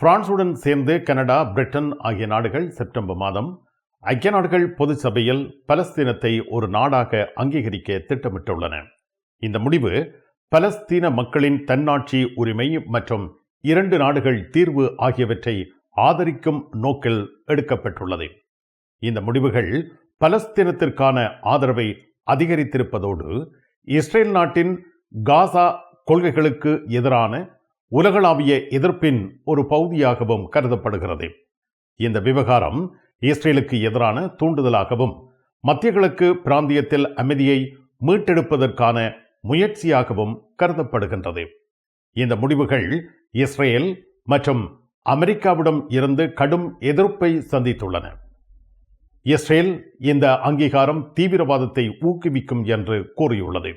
பிரான்சுடன் சேர்ந்து Canada Britain ஆகிய நாடுகள் செப்டம்பர் மாதம் ஐக்கிய நாடுகள் பொது சபையில் பலஸ்தீனத்தை ஒரு நாடாக அங்கீகரிக்க திட்டமிட்டுள்ளன. இந்த முடிவு பலஸ்தீன மக்களின் தன்னாட்சி உரிமை மற்றும் இரண்டு நாடுகள் தீர்வு ஆகியவற்றை ஆதரிக்கும் நோக்கில் எடுக்கப்பட்டுள்ளது. இந்த முடிவுகள் பலஸ்தீனத்திற்கான ஆதரவை அதிகரித்திருப்பதோடு இஸ்ரேல் நாட்டின் காசா கொள்கைகளுக்கு எதிரான உலகளாவிய எதிர்ப்பின் ஒரு பகுதியாகவும் கருதப்படுகிறது. இந்த விவகாரம் இஸ்ரேலுக்கு எதிரான தூண்டுதலாகவும் மத்திய கிழக்கு பிராந்தியத்தில் அமைதியை மீட்டெடுப்பதற்கான முயற்சியாகவும் கருதப்படுகின்றது. இந்த முடிவுகள் இஸ்ரேல் மற்றும் அமெரிக்காவிடம் இருந்து கடும் எதிர்ப்பை சந்தித்துள்ளன. இஸ்ரேல் இந்த அங்கீகாரம் தீவிரவாதத்தை ஊக்குவிக்கும் என்று கூறியுள்ளது.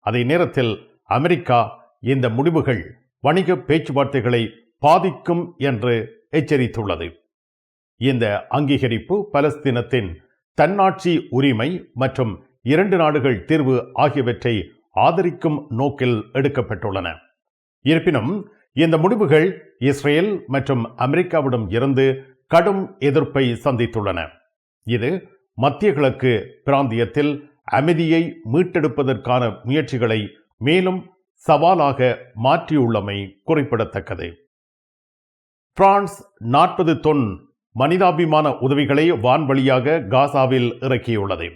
அதே நேரத்தில் அமெரிக்கா இந்த முடிவுகள் வணிக பேச்சுவார்த்தைகளை பாதிக்கும் என்று எச்சரித்துள்ளது. இந்த அங்கீகரிப்பு பலஸ்தீனத்தின் தன்னாட்சி உரிமை மற்றும் இரண்டு நாடுகள் தீர்வு ஆகியவற்றை ஆதரிக்கும் நோக்கில் எடுக்கப்பட்டுள்ளன. இருப்பினும் இந்த முடிவுகள் இஸ்ரேல் மற்றும் அமெரிக்காவிடம் இருந்து கடும் எதிர்ப்பை சந்தித்துள்ளன. இது மத்திய கிழக்கு பிராந்தியத்தில் அமைதியை மீட்டெடுப்பதற்கான முயற்சிகளை மேலும் சவாலாக மாற்றியுள்ளமை குறிப்பிடத்தக்கது. பிரான்ஸ் நாற்பது தொன் மனிதாபிமான உதவிகளை வான்வழியாக காசாவில் இறக்கியுள்ளது.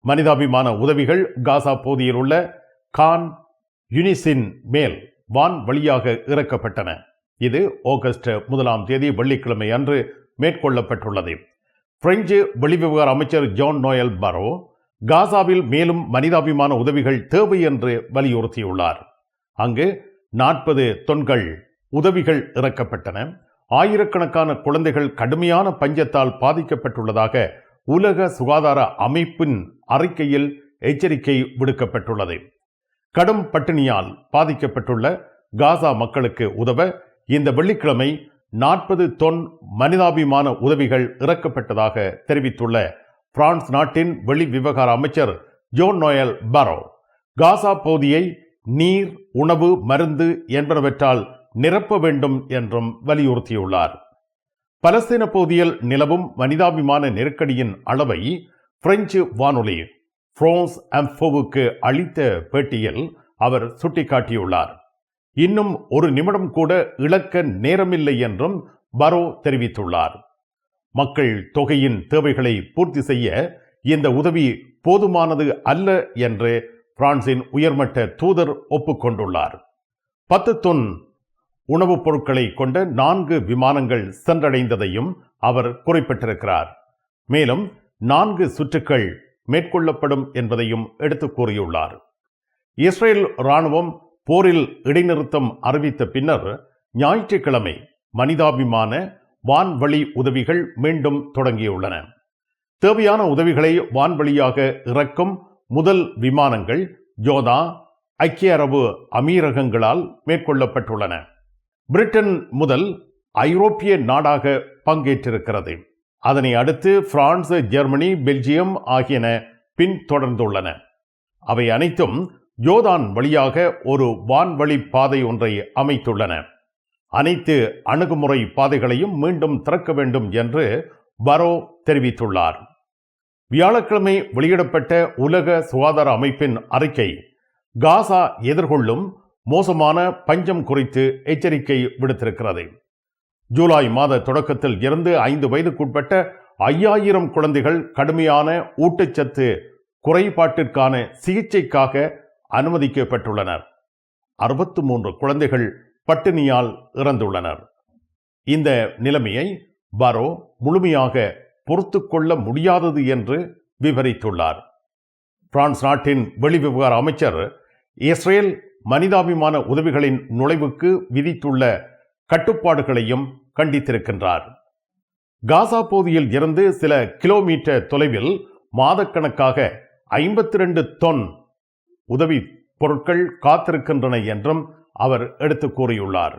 மனிதாபிமான உதவிகள் காசா பகுதியில் உள்ள கான் யுனிசின் மேல் வான் வழியாக இறக்கப்பட்டன. இது ஆகஸ்ட் முதலாம் தேதி வெள்ளிக்கிழமை அன்று மேற்கொள்ளப்பட்டுள்ளது. பிரெஞ்சு வெளிவிவகார அமைச்சர் ஜான் நோயல் பரோ காசாவில் மேலும் மனிதாபிமான உதவிகள் தேவை என்று வலியுறுத்தியுள்ளார். அங்கு நாற்பது தொன்கள் உதவிகள் இறக்கப்பட்டன. ஆயிரக்கணக்கான குழந்தைகள் கடுமையான பஞ்சத்தால் பாதிக்கப்பட்டுள்ளதாக உலக சுகாதார அமைப்பின் அறிக்கையில் எச்சரிக்கை விடுக்கப்பட்டுள்ளது. கடும் பட்டினியால் பாதிக்கப்பட்டுள்ள காசா மக்களுக்கு உதவ இந்த வெள்ளிக்கிழமை நாற்பது தொன் மனிதாபிமான உதவிகள் இறக்கப்பட்டதாக தெரிவித்துள்ள பிரான்ஸ் நாட்டின் வெளி விவகார அமைச்சர் ஜோன் நோயல் பரோ. காசா பகுதியை நீர் உணவு மருந்து என்பனவற்றால் நிரப்ப வேண்டும் என்றும் வலியுறுத்தியுள்ளார். பலஸ்தீன பகுதியில் நிலவும் மனிதாபிமான நெருக்கடியின் அளவை பிரெஞ்சு வானொலி பிரான்ஸ் அம்போவுக்கு அளித்த பேட்டியில் அவர் சுட்டிக்காட்டியுள்ளார். இன்னும் ஒரு நிமிடம் கூட இழக்க நேரமில்லை என்றும் பரோ தெரிவித்துள்ளார். மக்கள் தொகையின் தேவைகளை பூர்த்தி செய்ய இந்த உதவி போதுமானது அல்ல என்று பிரான்சின் உயர்மட்ட தூதர் ஒப்புக்கொண்டுள்ளார். பத்து தொன் உணவுப் பொருட்களை கொண்ட நான்கு விமானங்கள் சென்றடைந்ததையும் அவர் குறிப்பிட்டிருக்கிறார். மேலும் நான்கு சுற்றுக்கள் மேற்கொள்ளப்படும் என்பதையும் எடுத்து கூறியுள்ளார். இஸ்ரேல் ராணுவம் போரில் இடைநிறுத்தம் அறிவித்த பின்னர் ஞாயிற்றுக்கிழமை மனிதாபிமான வான்வழி உதவிகள் மீண்டும் தொடங்கியுள்ளன. தேவையான உதவிகளை வான்வழியாக இறக்கும் முதல் விமானங்கள் ஜோதா ஐக்கிய அரபு அமீரகங்களால் மேற்கொள்ளப்பட்டுள்ளன. பிரிட்டன் முதல் ஐரோப்பிய நாடாக பங்கேற்றிருக்கிறது. அதனை அடுத்து பிரான்ஸ் ஜெர்மனி பெல்ஜியம் ஆகியன பின்தொடர்ந்துள்ளன. அவை அனைத்தும் ஜோதான் வழியாக ஒரு வான்வழி பாதை ஒன்றை அமைத்துள்ளன. அனைத்து அணுகுமுறை பாதைகளையும் மீண்டும் திறக்க வேண்டும் என்று பரோ தெரிவித்துள்ளார். வியாழக்கிழமை வெளியிடப்பட்ட உலக சுகாதார அமைப்பின் அறிக்கை காசா எதிர்கொள்ளும் மோசமான பஞ்சம் குறித்து எச்சரிக்கை விடுத்திருக்கிறது. ஜூலை மாத தொடக்கத்தில் இருந்து ஐந்து வயதுக்குட்பட்ட ஐயாயிரம் குழந்தைகள் கடுமையான ஊட்டச்சத்து குறைபாட்டிற்கான சிகிச்சைக்காக அனுமதிக்கப்பட்டுள்ளனர். அறுபத்து மூன்று குழந்தைகள் பட்டினியால் இறந்துள்ளனர். இந்த நிலைமையை பரோ முழுமையாக பொறுத்து கொள்ள முடியாதது என்று விவரித்துள்ளார். பிரான்ஸ் நாட்டின் வெளிவிவகார அமைச்சர் இஸ்ரேல் மனிதாபிமான உதவிகளின் நுழைவுக்கு விதித்துள்ள கட்டுப்பாடுகளையும் கண்டித்திருக்கின்றார். காசா பகுதியில் இருந்து சில கிலோமீட்டர் தொலைவில் மாதக்கணக்காக ஐம்பத்தி ரெண்டு தொன் உதவி பொருட்கள் காத்திருக்கின்றன என்றும் அவர் எடுத்து கூறியுள்ளார்.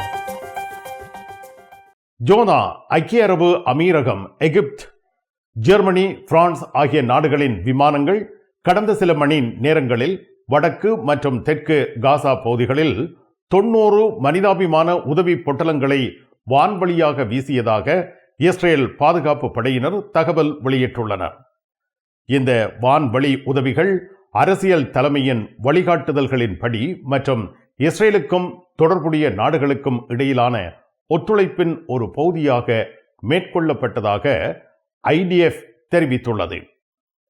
ஜோனா ஐக்கிய அரபு அமீரகம் எகிப்த் ஜெர்மனி பிரான்ஸ் ஆகிய நாடுகளின் விமானங்கள் கடந்த சில மணி நேரங்களில் வடக்கு மற்றும் தெற்கு காசா பகுதிகளில் தொன்னூறு மனிதாபிமான உதவி பொட்டலங்களை வான்வழியாக வீசியதாக இஸ்ரேல் பாதுகாப்பு படையினர் தகவல் வெளியிட்டுள்ளனர். இந்த வான்வழி உதவிகள் அரசியல் தலைமையின் வழிகாட்டுதல்களின்படி மற்றும் இஸ்ரேலுக்கும் தொடர்புடைய நாடுகளுக்கும் இடையிலான ஒத்துழைப்பின் ஒரு பகுதியாக மேற்கொள்ளப்பட்டதாக ஐடிஎஃப் தெரிவித்துள்ளது.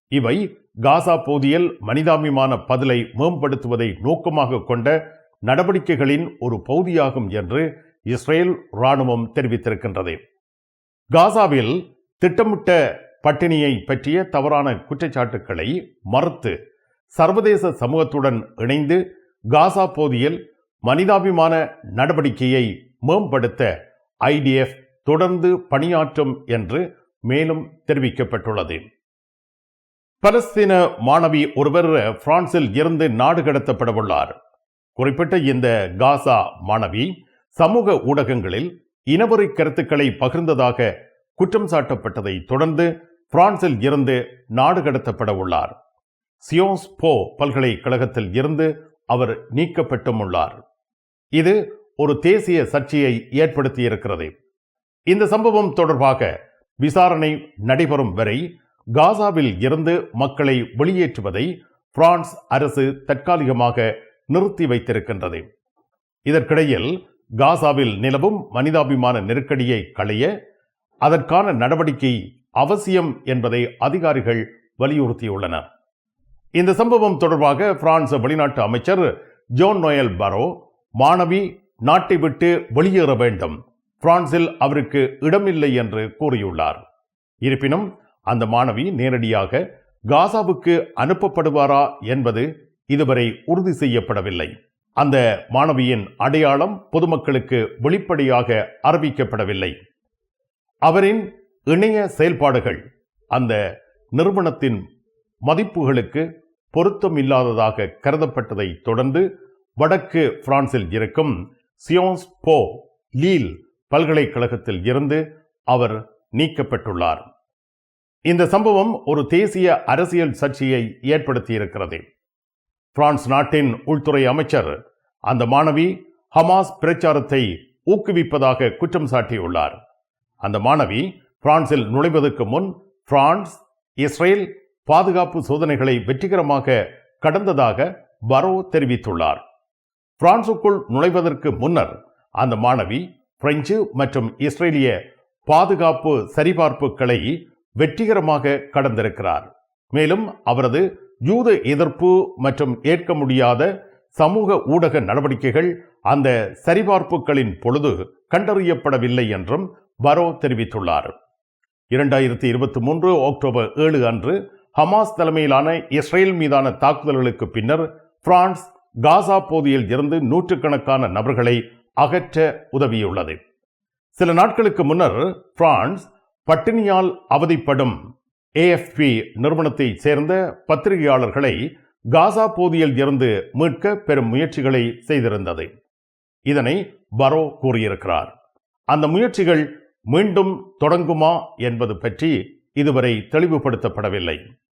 இவை காசா பகுதியில் மனிதாபிமான பதிலை மேம்படுத்துவதை நோக்கமாக கொண்ட நடவடிக்கைகளின் ஒரு பகுதியாகும் என்று இஸ்ரேல் ராணுவம் தெரிவித்திருக்கின்றது. காசாவில் திட்டமிட்ட பட்டினியை பற்றிய தவறான குற்றச்சாட்டுக்களை மறுத்து சர்வதேச சமூகத்துடன் இணைந்து காசா பகுதியில் மனிதாபிமான நடவடிக்கையை மேம்படுத்த ஐடிஎஃப் தொடர்ந்து பணியாற்றும் என்று மேலும் தெரிவிக்கப்பட்டுள்ளது. பலஸ்தீன மாணவி ஒருவர் பிரான்சில் இருந்து நாடு கடத்தப்படவுள்ளார் குறிப்பிட்ட இந்த காசா மாணவி சமூக ஊடகங்களில் இனவரை கருத்துக்களை பகிர்ந்ததாக குற்றம் சாட்டப்பட்டதை தொடர்ந்து பிரான்சில் இருந்து நாடு கடத்தப்பட உள்ளார். சியோஸ் போ பல்கலைக்கழகத்தில் இருந்து அவர் நீக்கப்பட்டும் உள்ளார். இது ஒரு தேசிய சர்ச்சையை ஏற்படுத்தியிருக்கிறது. இந்த சம்பவம் தொடர்பாக விசாரணை நடைபெறும் வரை காசாவில் இருந்து மக்களை வெளியேற்றுவதை பிரான்ஸ் அரசு தற்காலிகமாக நிறுத்தி வைத்திருக்கின்றது. இதற்கிடையில் காசாவில் நிலவும் மனிதாபிமான நெருக்கடியை களைய அதற்கான நடவடிக்கை அவசியம் என்பதை அதிகாரிகள் வலியுறுத்தியுள்ளனர். இந்த சம்பவம் தொடர்பாக பிரான்ஸ் வெளிநாட்டு அமைச்சர் ஜோன் நோயல் பரோ மாணவி நாட்டை விட்டு வெளியேற வேண்டும். பிரான்சில் அவருக்கு இடமில்லை என்று கூறியுள்ளார். இருப்பினும் அந்த மாணவி நேரடியாக காசாவுக்கு அனுப்பப்படுவாரா என்பது இதுவரை உறுதி செய்யப்படவில்லை. அந்த மாணவியின் அடையாளம் பொதுமக்களுக்கு வெளிப்படையாக அறிவிக்கப்படவில்லை. அவரின் இணைய செயல்பாடுகள் அந்த நிறுவனத்தின் மதிப்புகளுக்கு பொருத்தமில்லாததாக கருதப்பட்டதை தொடர்ந்து வடக்கு பிரான்சில் இருக்கும் சியோன்ஸ் போ லீல் பல்கலைக்கழகத்தில் இருந்து அவர் நீக்கப்பட்டுள்ளார். இந்த சம்பவம் ஒரு தேசிய அரசியல் சர்ச்சையை ஏற்படுத்தியிருக்கிறது. பிரான்ஸ் நாட்டின் உள்துறை அமைச்சர் அந்த மாணவி ஹமாஸ் பிரச்சாரத்தை ஊக்குவிப்பதாக குற்றம் சாட்டியுள்ளார். அந்த மாணவி பிரான்சில் நுழைவதற்கு முன் பிரான்ஸ் இஸ்ரேல் பாதுகாப்பு சோதனைகளை வெற்றிகரமாக கடந்ததாக பரோ தெரிவித்துள்ளார். பிரான்சுக்குள் நுழைவதற்கு முன்னர் அந்த மாணவி பிரெஞ்சு மற்றும் இஸ்ரேலிய பாதுகாப்பு சரிபார்ப்புகளை வெற்றிகரமாக கடந்திருக்கிறார். மேலும் அவரது யூத எதிர்ப்பு மற்றும் ஏற்க முடியாத சமூக ஊடக நடவடிக்கைகள் அந்த சரிபார்ப்புகளின் பொழுது கண்டறியப்படவில்லை என்றும் பரோ தெரிவித்துள்ளார். இரண்டாயிரத்தி இருபத்தி மூன்று அக்டோபர் ஏழு அன்று ஹமாஸ் தலைமையிலான இஸ்ரேல் மீதான தாக்குதல்களுக்கு பின்னர் பிரான்ஸ் காசா பகுதியில் இருந்து நூற்றுக்கணக்கான நபர்களை அகற்ற உதவியுள்ளது. சில நாட்களுக்கு முன்னர் பிரான்ஸ் பட்டினியால் அவதிப்படும் ஏஎஃப்பி நிறுவனத்தைச் சேர்ந்த பத்திரிகையாளர்களை காசா பகுதியில் இருந்து மீட்க பெரும் முயற்சிகளை செய்திருந்தது. இதனை பரோ கூறியிருக்கிறார். அந்த முயற்சிகள் மீண்டும் தொடங்குமா என்பது பற்றி இதுவரை தெளிவுபடுத்தப்படவில்லை.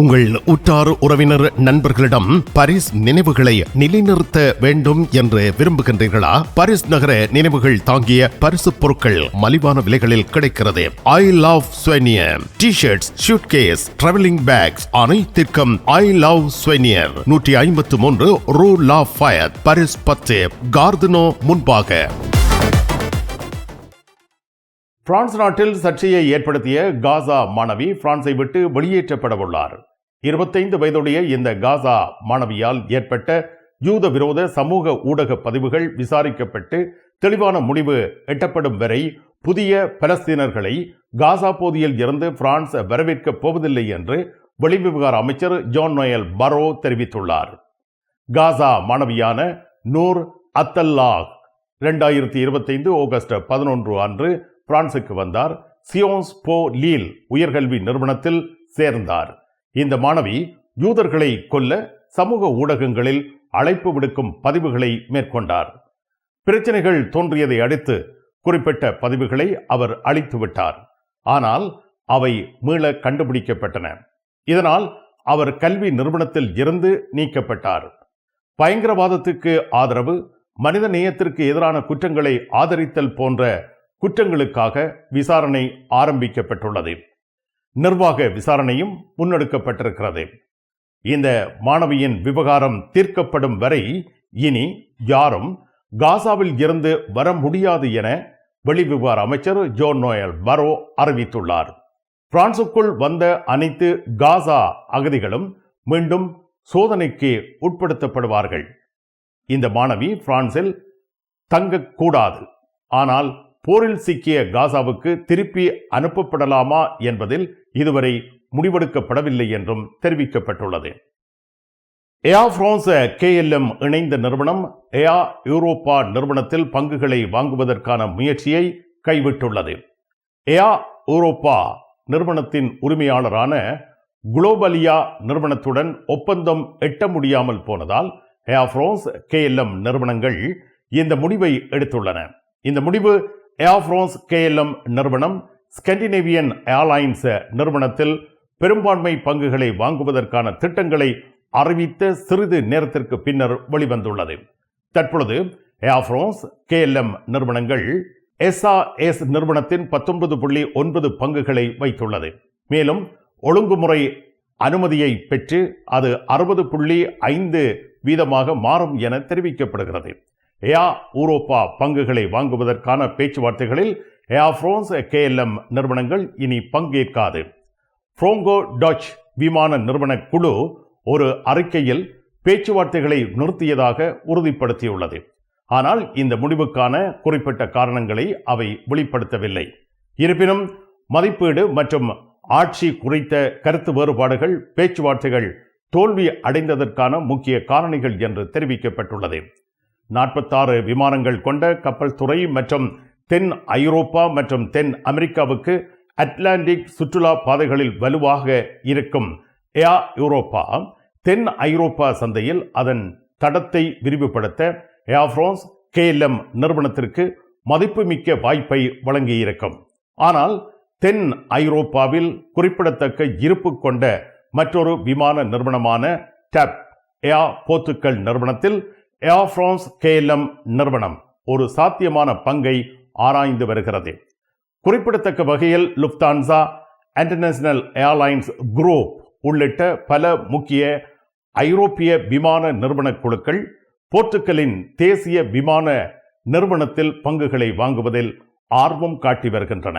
உங்கள் உற்றார் உறவினர் நண்பர்களிடம் பரிஸ் நினைவுகளை நிலைநிறுத்த வேண்டும் என்று விரும்புகின்றீர்களா? பரிஸ் நகர நினைவுகள் தாங்கிய பரிசு பொருட்கள் மலிவான விலைகளில் கிடைக்கிறது. I love souvenir T shirts suitcase travelling bags அனைத்திற்கும் ஐ லவ் ஸ்வெனியர் நூற்றி ஐம்பத்து மூன்று ரூ லா ஃபயர் பரிஸ் பத்து கார்தனோ முன்பாக. பிரான்ஸ் நாட்டில் சர்ச்சையை ஏற்படுத்திய காசா மாணவி பிரான்ஸை விட்டு வெளியேற்றப்படவுள்ளார். இருபத்தைந்து வயதுடைய இந்த காசா மாணவியால் ஏற்பட்ட யூத விரோத சமூக ஊடக பதிவுகள் விசாரிக்கப்பட்டு தெளிவான முடிவு எட்டப்படும் வரை புதிய பலஸ்தீனர்களை காசா பகுதியில் இருந்து பிரான்ஸ் வரவேற்கப் போவதில்லை என்று வெளிவிவகார அமைச்சர் ஜான் நோயல் பரோ தெரிவித்துள்ளார். காசா மாணவியான நூர் அத்தல்லாஹ் இரண்டாயிரத்தி இருபத்தைந்து ஆகஸ்ட் பதினொன்று அன்று பிரான்சுக்கு வந்தார். சியோன்ஸ் போ லீல் உயர்கல்வி நிறுவனத்தில் சேர்ந்தார். இந்த மாணவி யூதர்களை கொல்ல சமூக ஊடகங்களில் அழைப்பு விடுக்கும் பதிவுகளை மேற்கொண்டார். பிரச்சனைகள் தோன்றியதை அடுத்து குறிப்பிட்ட பதிவுகளை அவர் அளித்துவிட்டார் ஆனால் அவை மீள கண்டுபிடிக்கப்பட்டன. இதனால் அவர் கல்வி நிறுவனத்தில் இருந்து நீக்கப்பட்டார். பயங்கரவாதத்துக்கு ஆதரவு மனித நேயத்திற்கு எதிரான குற்றங்களை ஆதரித்தல் போன்ற குற்றங்களுக்காக விசாரணை ஆரம்பிக்கப்பட்டுள்ளது. நிர்வாக விசாரணையும் முன்னெடுக்கப்பட்டிருக்கிறது. இந்த மாணவியின் விவகாரம் தீர்க்கப்படும் வரை இனி யாரும் காசாவில் இருந்து வர முடியாது என வெளிவிவகார அமைச்சர் ஜோன் நோயல் பரோ அறிவித்துள்ளார். பிரான்சுக்குள் வந்த அனைத்து காசா அகதிகளும் மீண்டும் சோதனைக்கு உட்படுத்தப்படுவார்கள். இந்த மாணவி பிரான்சில் தங்கக்கூடாது. ஆனால் போரில் சிக்கிய காசாவுக்கு திருப்பி அனுப்பப்படலாமா என்பதில் இதுவரை முடிவெடுக்கப்படவில்லை என்றும் தெரிவிக்கப்பட்டுள்ளது. ஏயா பிரான்ஸ் கேஎல்எம் இணைந்த நிறுவனம் ஏயா யூரோப்பா நிறுவனத்தில் பங்குகளை வாங்குவதற்கான முயற்சியை கைவிட்டுள்ளது. ஏயா யூரோப்பா நிறுவனத்தின் உரிமையாளரான குளோபலியா நிறுவனத்துடன் ஒப்பந்தம் எட்ட முடியாமல் போனதால் ஏயா பிரான்ஸ் கேஎல்எம் நிறுவனங்கள் இந்த முடிவை எடுத்துள்ளன. இந்த முடிவு ஏர் கேஎல்எம் நிறுவனம் ஸ்கண்டினேவியன் ஏர்லைன்ஸ் நிறுவனத்தில் பெரும்பான்மை பங்குகளை வாங்குவதற்கான திட்டங்களை அறிவித்த சிறிது நேரத்திற்கு பின்னர் வெளிவந்துள்ளது. தற்பொழுது ஏர் கேஎல்எம் நிறுவனங்கள் எஸ்ஆர்எஸ் நிறுவனத்தின் பத்தொன்பது புள்ளி ஒன்பது பங்குகளை வைத்துள்ளது. மேலும் ஒழுங்குமுறை அனுமதியை பெற்று அது அறுபது புள்ளி ஐந்து வீதமாக மாறும் என தெரிவிக்கப்படுகிறது. ஏயா ஊரோப்பா பங்குகளை வாங்குவதற்கான பேச்சுவார்த்தைகளில் ஏயா ஃப்ரோன்ஸ் கேஎல்எம் நிறுவனங்கள் இனி பங்கேற்காது. ஃப்ரோங்கோ டாச் விமான நிறுவன குழு ஒரு அறிக்கையில் பேச்சுவார்த்தைகளை நிறுத்தியதாக உறுதிப்படுத்தியுள்ளது. ஆனால் இந்த முடிவுக்கான குறிப்பிட்ட காரணங்களை அவை வெளிப்படுத்தவில்லை. இருப்பினும் மதிப்பீடு மற்றும் ஆட்சி குறித்த கருத்து வேறுபாடுகள் பேச்சுவார்த்தைகள் தோல்வி அடைந்ததற்கான முக்கிய காரணிகள் என்று தெரிவிக்கப்பட்டுள்ளது. நாற்பத்தாறு விமானங்கள் கொண்ட கப்பல் துறை மற்றும் தென் ஐரோப்பா மற்றும் தென் அமெரிக்காவுக்கு அட்லாண்டிக் சுற்றுலா பாதைகளில் வலுவாக இருக்கும். ஏயா யூரோப்பா. தென் ஐரோப்பா சந்தையில் அதன் தடத்தை விரிவுபடுத்த ஏர் பிரான்ஸ் கேஎல்எம் நிறுவனத்திற்கு மதிப்புமிக்க வாய்ப்பை வழங்கியிருக்கும். ஆனால் தென் ஐரோப்பாவில் குறிப்பிடத்தக்க இருப்பு கொண்ட மற்றொரு விமான நிறுவனமான டப் ஏர் போர்த்துக்கல் நிறுவனத்தில் ஏர் பிரான்ஸ் கேஎல்எம் நிறுவனம் ஒரு சாத்தியமான பங்கை ஆராய்ந்து வருகிறது. குறிப்பிடத்தக்க வகையில் லுப்தான்சா இன்டர்நேஷனல் ஏர்லைன்ஸ் குரூப் உள்ளிட்ட பல முக்கிய ஐரோப்பிய விமான நிறுவன குழுக்கள் போர்த்துக்கலின் தேசிய விமான நிறுவனத்தில் பங்குகளை வாங்குவதில் ஆர்வம் காட்டி வருகின்றன.